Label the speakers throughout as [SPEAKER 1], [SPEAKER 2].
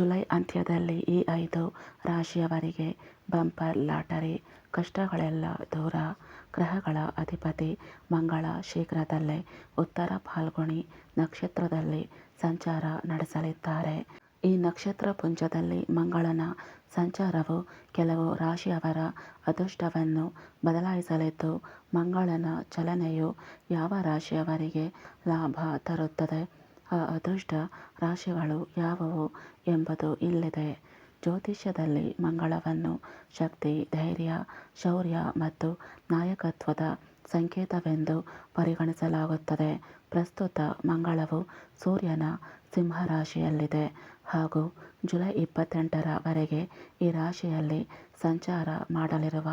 [SPEAKER 1] July ಅಂತ್ಯದಲ್ಲಿ ಈ ಐದು ರಾಶಿಯವರಿಗೆ ಬಂಪರ್ ಲಾಟರಿ. ಕಷ್ಟಗಳೆಲ್ಲ ದೂರ. ಗ್ರಹಗಳ ಅಧಿಪತಿ ಮಂಗಳ ಶೀಘ್ರದಲ್ಲೇ ಉತ್ತರ ಫಾಲ್ಗುಣಿ ನಕ್ಷತ್ರದಲ್ಲಿ ಸಂಚಾರ ನಡೆಸಲಿದ್ದಾರೆ. ಈ ನಕ್ಷತ್ರ ಪುಂಜದಲ್ಲಿ ಮಂಗಳನ ಸಂಚಾರವು ಕೆಲವು ರಾಶಿಯವರ ಅದೃಷ್ಟವನ್ನು ಬದಲಾಯಿಸಲಿದ್ದು, ಮಂಗಳನ ಚಲನೆಯು ಯಾವ ರಾಶಿಯವರಿಗೆ ಲಾಭ ತರುತ್ತದೆ? ಅದೃಷ್ಟ ರಾಶಿಗಳು ಯಾವುವು ಎಂಬುದು ಇಲ್ಲಿದೆ. ಜ್ಯೋತಿಷ್ಯದಲ್ಲಿ ಮಂಗಳವನ್ನು, ಶಕ್ತಿ, ಧೈರ್ಯ, ಶೌರ್ಯ ಮತ್ತು ನಾಯಕತ್ವದ ಸಂಕೇತವೆಂದು ಪರಿಗಣಿಸಲಾಗುತ್ತದೆ. ಪ್ರಸ್ತುತ ಮಂಗಳವು ಸೂರ್ಯನ ಸಿಂಹರಾಶಿಯಲ್ಲಿದೆ ಹಾಗೂ ಜುಲೈ ಇಪ್ಪತ್ತೆಂಟರವರೆಗೆ ಈ ರಾಶಿಯಲ್ಲಿ ಸಂಚಾರ ಮಾಡಲಿರುವ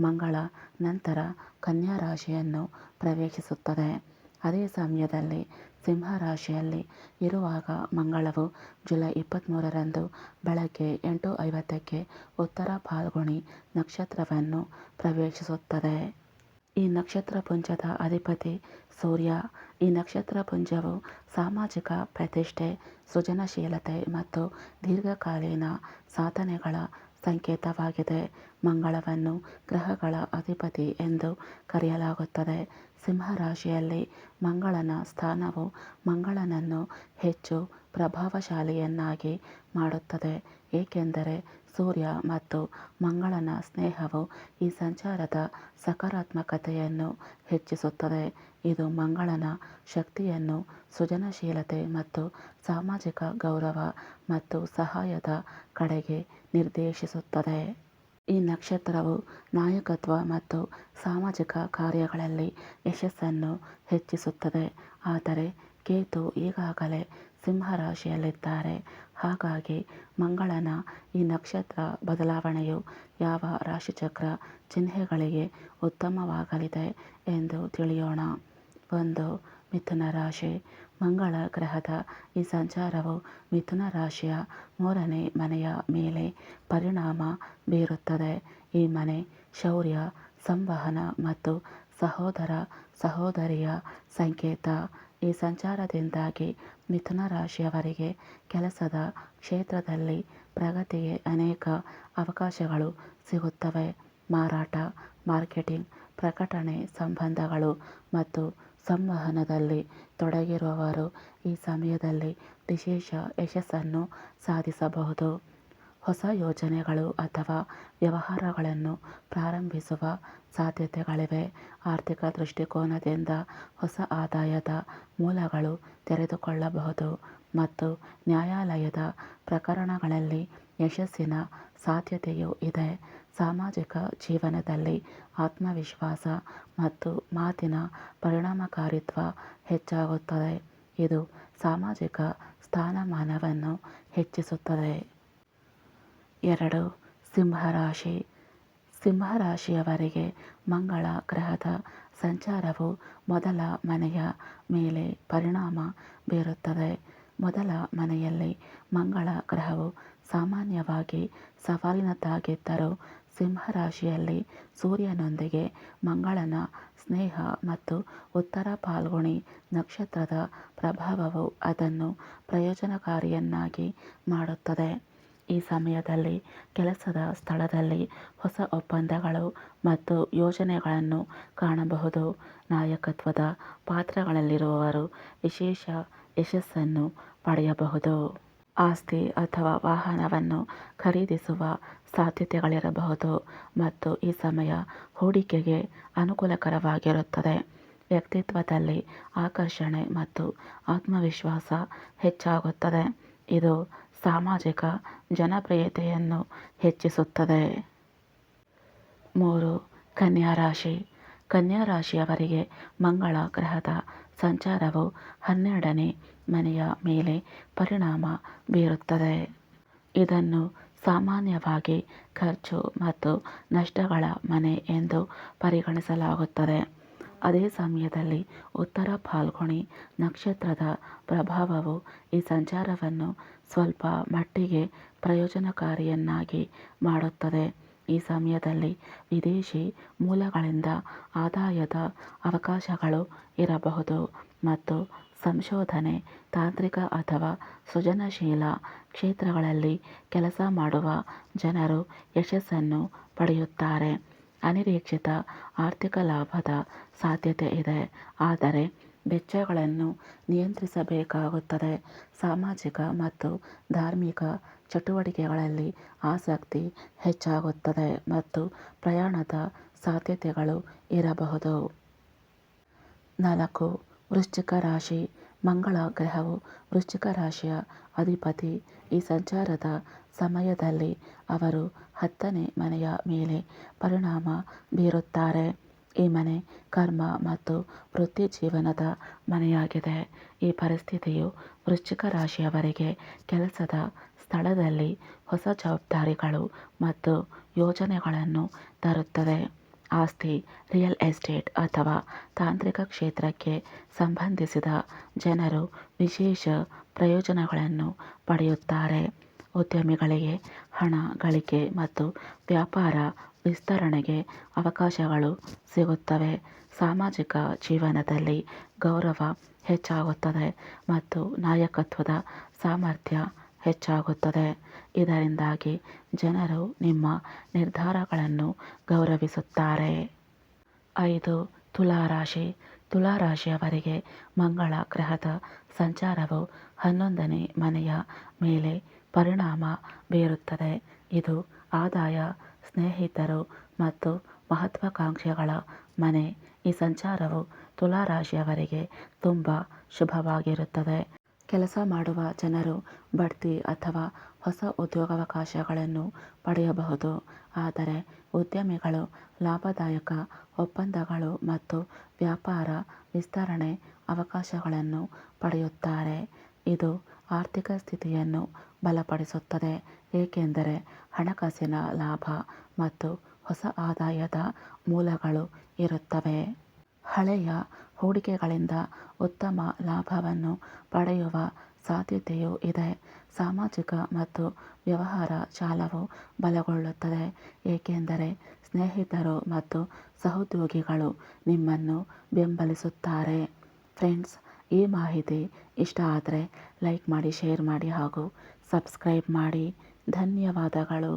[SPEAKER 1] ಮಂಗಳ ನಂತರ ಕನ್ಯಾ ರಾಶಿಯನ್ನು ಪ್ರವೇಶಿಸುತ್ತದೆ. ಅದೇ ಸಮಯದಲ್ಲಿ ಸಿಂಹ ರಾಶಿಯಲ್ಲಿ ಇರುವಾಗ ಮಂಗಳವು ಜುಲೈ ಇಪ್ಪತ್ತ್ಮೂರರಂದು ಬೆಳಗ್ಗೆ ಎಂಟು ಐವತ್ತಕ್ಕೆ ಉತ್ತರ ಫಾಲ್ಗುಣಿ ನಕ್ಷತ್ರವನ್ನು ಪ್ರವೇಶಿಸುತ್ತದೆ. ಈ ನಕ್ಷತ್ರ ಪುಂಜದ ಅಧಿಪತಿ ಸೂರ್ಯ. ಈ ನಕ್ಷತ್ರ ಪುಂಜವು ಸಾಮಾಜಿಕ ಪ್ರತಿಷ್ಠೆ, ಸೃಜನಶೀಲತೆ ಮತ್ತು ದೀರ್ಘಕಾಲೀನ ಸಾಧನೆಗಳ ಸಂಕೇತವಾಗಿದೆ. ಮಂಗಳವನ್ನು ಗ್ರಹಗಳ ಅಧಿಪತಿ ಎಂದು ಕರೆಯಲಾಗುತ್ತದೆ. ಸಿಂಹ ರಾಶಿಯಲ್ಲಿ ಮಂಗಳನ ಸ್ಥಾನವು ಮಂಗಳನನ್ನು ಹೆಚ್ಚು ಪ್ರಭಾವಶಾಲಿಯನ್ನಾಗಿ ಮಾಡುತ್ತದೆ. ಏಕೆಂದರೆ ಸೂರ್ಯ ಮತ್ತು ಮಂಗಳನ ಸ್ನೇಹವು ಈ ಸಂಚಾರದ ಸಕಾರಾತ್ಮಕತೆಯನ್ನು ಹೆಚ್ಚಿಸುತ್ತದೆ. ಇದು ಮಂಗಳನ ಶಕ್ತಿಯನ್ನು ಸೃಜನಶೀಲತೆ ಮತ್ತು ಸಾಮಾಜಿಕ ಗೌರವ ಮತ್ತು ಸಹಾಯದ ಕಡೆಗೆ ನಿರ್ದೇಶಿಸುತ್ತದೆ. ಈ ನಕ್ಷತ್ರವು ನಾಯಕತ್ವ ಮತ್ತು ಸಾಮಾಜಿಕ ಕಾರ್ಯಗಳಲ್ಲಿ ಯಶಸ್ಸನ್ನು ಹೆಚ್ಚಿಸುತ್ತದೆ. ಆದರೆ ಕೇತು ಈಗಾಗಲೇ ಸಿಂಹ ರಾಶಿಯಲ್ಲಿದ್ದಾರೆ ಹಾಗಾಗಿ ಮಂಗಳನ ಈ ನಕ್ಷತ್ರ ಬದಲಾವಣೆಯು ಯಾವ ರಾಶಿಚಕ್ರ ಚಿಹ್ನೆಗಳಿಗೆ ಉತ್ತಮವಾಗಲಿದೆ ಎಂದು ತಿಳಿಯೋಣ. ಒಂದು, ಮಿಥುನ ರಾಶಿ. ಮಂಗಳ ಗ್ರಹದ ಈ ಸಂಚಾರವು ಮಿಥುನ ರಾಶಿಯ ಮೂರನೇ ಮನೆಯ ಮೇಲೆ ಪರಿಣಾಮ ಬೀರುತ್ತದೆ. ಈ ಮನೆ ಶೌರ್ಯ, ಸಂವಹನ ಮತ್ತು ಸಹೋದರ, ಸಹೋದರಿಯ ಸಂಕೇತ. ಈ ಸಂಚಾರದಿಂದಾಗಿ ಮಿಥುನ ರಾಶಿಯವರಿಗೆ ಕೆಲಸದ ಕ್ಷೇತ್ರದಲ್ಲಿ ಪ್ರಗತಿಗೆ ಅನೇಕ ಅವಕಾಶಗಳು ಸಿಗುತ್ತವೆ. ಮಾರಾಟ, ಮಾರ್ಕೆಟಿಂಗ್, ಪ್ರಕಟಣೆ ಸಂಬಂಧಗಳು ಮತ್ತು ಸಂವಹನದಲ್ಲಿ ತೊಡಗಿರುವವರು ಈ ಸಮಯದಲ್ಲಿ ವಿಶೇಷ ಯಶಸ್ಸನ್ನು ಸಾಧಿಸಬಹುದು. ಹೊಸ ಯೋಜನೆಗಳು ಅಥವಾ ವ್ಯವಹಾರಗಳನ್ನು ಪ್ರಾರಂಭಿಸುವ ಸಾಧ್ಯತೆಗಳಿವೆ. ಆರ್ಥಿಕ ದೃಷ್ಟಿಕೋನದಿಂದ ಹೊಸ ಆದಾಯದ ಮೂಲಗಳು ತೆರೆದುಕೊಳ್ಳಬಹುದು ಮತ್ತು ನ್ಯಾಯಾಲಯದ ಪ್ರಕರಣಗಳಲ್ಲಿ ಯಶಸ್ಸಿನ ಸಾಧ್ಯತೆಯೂ ಇದೆ. ಸಾಮಾಜಿಕ ಜೀವನದಲ್ಲಿ ಆತ್ಮವಿಶ್ವಾಸ ಮತ್ತು ಮಾತಿನ ಪರಿಣಾಮಕಾರಿತ್ವ ಹೆಚ್ಚಾಗುತ್ತದೆ. ಇದು ಸಾಮಾಜಿಕ ಸ್ಥಾನಮಾನವನ್ನು ಹೆಚ್ಚಿಸುತ್ತದೆ. ಎರಡು ಸಿಂಹರಾಶಿ. ಸಿಂಹರಾಶಿಯವರಿಗೆ ಮಂಗಳ ಗ್ರಹದ ಸಂಚಾರವು ಮೊದಲ ಮನೆಯ ಮೇಲೆ ಪರಿಣಾಮ ಬೀರುತ್ತದೆ. ಮೊದಲ ಮನೆಯಲ್ಲಿ ಮಂಗಳ ಗ್ರಹವು ಸಾಮಾನ್ಯವಾಗಿ ಸವಾಲಿನದ್ದಾಗಿದ್ದರೂ ಸಿಂಹರಾಶಿಯಲ್ಲಿ ಸೂರ್ಯನೊಂದಿಗೆ ಮಂಗಳನ ಸ್ನೇಹ ಮತ್ತು ಉತ್ತರ ಪಾಲ್ಗುಣಿ ನಕ್ಷತ್ರದ ಪ್ರಭಾವವು ಅದನ್ನು ಪ್ರಯೋಜನಕಾರಿಯನ್ನಾಗಿ ಮಾಡುತ್ತದೆ. ಈ ಸಮಯದಲ್ಲಿ, ಕೆಲಸದ ಸ್ಥಳದಲ್ಲಿ ಹೊಸ ಒಪ್ಪಂದಗಳು ಮತ್ತು ಯೋಜನೆಗಳನ್ನು ಕಾಣಬಹುದು. ನಾಯಕತ್ವದ ಪಾತ್ರಗಳಲ್ಲಿರುವವರು ವಿಶೇಷ ಯಶಸ್ಸನ್ನು ಪಡೆಯಬಹುದು. ಆಸ್ತಿ ಅಥವಾ ವಾಹನವನ್ನು ಖರೀದಿಸುವ ಸಾಧ್ಯತೆಗಳಿರಬಹುದು ಮತ್ತು ಈ ಸಮಯ ಹೂಡಿಕೆಗೆ ಅನುಕೂಲಕರವಾಗಿರುತ್ತದೆ. ವ್ಯಕ್ತಿತ್ವದಲ್ಲಿ ಆಕರ್ಷಣೆ ಮತ್ತು ಆತ್ಮವಿಶ್ವಾಸ ಹೆಚ್ಚಾಗುತ್ತದೆ. ಇದು ಸಾಮಾಜಿಕ ಜನಪ್ರಿಯತೆಯನ್ನು ಹೆಚ್ಚಿಸುತ್ತದೆ. ಮೂರು, ಕನ್ಯಾ ರಾಶಿ. ಕನ್ಯಾ ರಾಶಿಯವರಿಗೆ ಮಂಗಳ ಗ್ರಹದ ಸಂಚಾರವು ಹನ್ನೆರಡನೇ ಮನೆಯ ಮೇಲೆ ಪರಿಣಾಮ ಬೀರುತ್ತದೆ. ಇದನ್ನು ಸಾಮಾನ್ಯವಾಗಿ ಖರ್ಚು ಮತ್ತು ನಷ್ಟಗಳ ಮನೆ ಎಂದು ಪರಿಗಣಿಸಲಾಗುತ್ತದೆ. ಅದೇ ಸಮಯದಲ್ಲಿ ಉತ್ತರ ಫಾಲ್ಗುಣಿ ನಕ್ಷತ್ರದ ಪ್ರಭಾವವು ಈ ಸಂಚಾರವನ್ನು ಸ್ವಲ್ಪ ಮಟ್ಟಿಗೆ ಪ್ರಯೋಜನಕಾರಿಯನ್ನಾಗಿ ಮಾಡುತ್ತದೆ. ಈ ಸಮಯದಲ್ಲಿ ವಿದೇಶಿ ಮೂಲಗಳಿಂದ ಆದಾಯದ ಅವಕಾಶಗಳು ಇರಬಹುದು ಮತ್ತು ಸಂಶೋಧನೆ, ತಾಂತ್ರಿಕ ಅಥವಾ ಸೃಜನಶೀಲ ಕ್ಷೇತ್ರಗಳಲ್ಲಿ ಕೆಲಸ ಮಾಡುವ ಜನರು ಯಶಸ್ಸನ್ನು ಪಡೆಯುತ್ತಾರೆ. ಅನಿರೀಕ್ಷಿತ ಆರ್ಥಿಕ ಲಾಭದ ಸಾಧ್ಯತೆ ಇದೆ. ಆದರೆ ವೆಚ್ಚಗಳನ್ನು ನಿಯಂತ್ರಿಸಬೇಕಾಗುತ್ತದೆ. ಸಾಮಾಜಿಕ ಮತ್ತು ಧಾರ್ಮಿಕ ಚಟುವಟಿಕೆಗಳಲ್ಲಿ ಆಸಕ್ತಿ ಹೆಚ್ಚಾಗುತ್ತದೆ ಮತ್ತು ಪ್ರಯಾಣದ ಸಾಧ್ಯತೆಗಳು ಇರಬಹುದು. ನಾಲ್ಕು, ವೃಶ್ಚಿಕ ರಾಶಿ. ಮಂಗಳ ಗ್ರಹವು ವೃಶ್ಚಿಕ ರಾಶಿಯ ಅಧಿಪತಿ ಈ ಸಂಚಾರದ ಸಮಯದಲ್ಲಿ ಅವರು ಹತ್ತನೇ ಮನೆಯ ಮೇಲೆ ಪರಿಣಾಮ ಬೀರುತ್ತಾರೆ. ಈ ಮನೆ ಕರ್ಮ ಮತ್ತು ವೃತ್ತಿ ಜೀವನದ ಮನೆಯಾಗಿದೆ. ಈ ಪರಿಸ್ಥಿತಿಯು ವೃಶ್ಚಿಕ ರಾಶಿಯವರಿಗೆ ಕೆಲಸದ ಸ್ಥಳದಲ್ಲಿ ಹೊಸ ಜವಾಬ್ದಾರಿಗಳು ಮತ್ತು ಯೋಜನೆಗಳನ್ನು ತರುತ್ತದೆ. ಆಸ್ತಿ, ರಿಯಲ್ ಎಸ್ಟೇಟ್ ಅಥವಾ ತಾಂತ್ರಿಕ ಕ್ಷೇತ್ರಕ್ಕೆ ಸಂಬಂಧಿಸಿದ ಜನರು ವಿಶೇಷ ಪ್ರಯೋಜನಗಳನ್ನು ಪಡೆಯುತ್ತಾರೆ. ಉದ್ಯಮಿಗಳಿಗೆ ಹಣ, ಗಳಿಕೆ ಮತ್ತು ವ್ಯಾಪಾರ ವಿಸ್ತರಣೆಗೆ ಅವಕಾಶಗಳು ಸಿಗುತ್ತವೆ. ಸಾಮಾಜಿಕ ಜೀವನದಲ್ಲಿ ಗೌರವ ಹೆಚ್ಚಾಗುತ್ತದೆ ಮತ್ತು ನಾಯಕತ್ವದ ಸಾಮರ್ಥ್ಯ ಹೆಚ್ಚಾಗುತ್ತದೆ. ಇದರಿಂದಾಗಿ ಜನರು ನಿಮ್ಮ ನಿರ್ಧಾರಗಳನ್ನು ಗೌರವಿಸುತ್ತಾರೆ. ಐದು ತುಲಾ ರಾಶಿ ತುಲಾ ರಾಶಿಯವರಿಗೆ ಮಂಗಳ ಗ್ರಹದ ಸಂಚಾರವು ಹನ್ನೊಂದನೇ ಮನೆಯ ಮೇಲೆ ಪರಿಣಾಮ ಬೀರುತ್ತದೆ. ಇದು ಆದಾಯ, ಸ್ನೇಹಿತರು ಮತ್ತು ಮಹತ್ವಾಕಾಂಕ್ಷೆಗಳ ಮನೆ. ಈ ಸಂಚಾರವು ತುಲಾ ರಾಶಿಯವರಿಗೆ ತುಂಬ ಶುಭವಾಗಿರುತ್ತದೆ. ಕೆಲಸ ಮಾಡುವ ಜನರು ಬಡ್ತಿ ಅಥವಾ ಹೊಸ ಉದ್ಯೋಗಾವಕಾಶಗಳನ್ನು ಪಡೆಯಬಹುದು. ಆದರೆ ಉದ್ಯಮಿಗಳು ಲಾಭದಾಯಕ ಒಪ್ಪಂದಗಳು ಮತ್ತು ವ್ಯಾಪಾರ ವಿಸ್ತರಣೆ ಅವಕಾಶಗಳನ್ನು ಪಡೆಯುತ್ತಾರೆ. ಇದು ಆರ್ಥಿಕ ಸ್ಥಿತಿಯನ್ನು ಬಲಪಡಿಸುತ್ತದೆ, ಏಕೆಂದರೆ ಹಣಕಾಸಿನ ಲಾಭ ಮತ್ತು ಹೊಸ ಆದಾಯದ ಮೂಲಗಳು ಇರುತ್ತವೆ. ಹಳೆಯ ಹೂಡಿಕೆಗಳಿಂದ ಉತ್ತಮ ಲಾಭವನ್ನು ಪಡೆಯುವ ಸಾಧ್ಯತೆಯೂ ಇದೆ. ಸಾಮಾಜಿಕ ಮತ್ತು ವ್ಯವಹಾರ ಜಾಲವು ಬಲಗೊಳ್ಳುತ್ತದೆ, ಏಕೆಂದರೆ ಸ್ನೇಹಿತರು ಮತ್ತು ಸಹೋದ್ಯೋಗಿಗಳು ನಿಮ್ಮನ್ನು ಬೆಂಬಲಿಸುತ್ತಾರೆ. ಫ್ರೆಂಡ್ಸ್, ಈ ಮಾಹಿತಿ ಇಷ್ಟ ಆದರೆ ಲೈಕ್ ಮಾಡಿ, ಶೇರ್ ಮಾಡಿ ಹಾಗೂ ಸಬ್ಸ್ಕ್ರೈಬ್ ಮಾಡಿ. ಧನ್ಯವಾದಗಳು.